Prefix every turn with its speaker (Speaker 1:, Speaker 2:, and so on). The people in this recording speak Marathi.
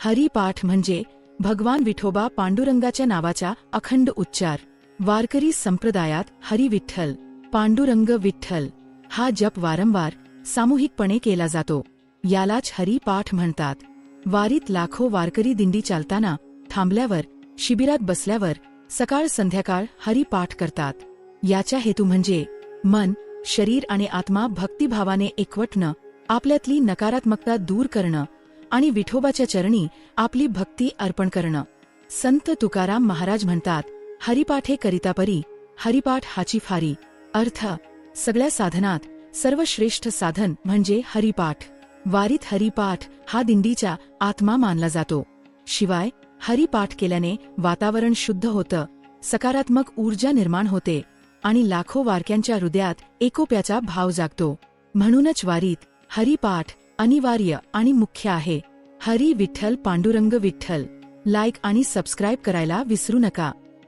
Speaker 1: हरिपाठ म्हणजे भगवान विठोबा पांडुरंगाच्या नावाचा अखंड उच्चार. वारकरी संप्रदायात हरी विठ्ठल पांडुरंग विठ्ठल हा जप वारंवार सामूहिकपणे केला जातो. यालाच हरिपाठ म्हणतात. वारीत लाखो वारकरी दिंडी चालताना थांबल्यावर शिबिरात बसल्यावर सकाळ संध्याकाळ हरिपाठ करतात. याचा हेतू म्हणजे मन शरीर आणि आत्मा भक्तिभावाने एकवटणं आपल्यातली नकारात्मकता दूर करणं आणि विठोबाच्या चरणी आपली भक्ती अर्पण करणं. संत तुकाराम महाराज म्हणतात हरिपाठे करिता परी हरिपाठ हाची फारी. अर्थ सगळ्या साधनात सर्वश्रेष्ठ साधन म्हणजे हरिपाठ. वारीत हरिपाठ हा दिंडीचा आत्मा मानला जातो. शिवाय हरिपाठ केल्याने वातावरण शुद्ध होतं सकारात्मक ऊर्जा निर्माण होते आणि लाखो वारक्यांच्या हृदयात एकोप्याचा भाव जागतो. म्हणूनच वारीत हरिपाठ अनिवार्य आणि मुख्य आहे. हरी विठ्ठल पांडुरंग विठ्ठल. लाईक आणि सबस्क्राईब करायला विसरू नका.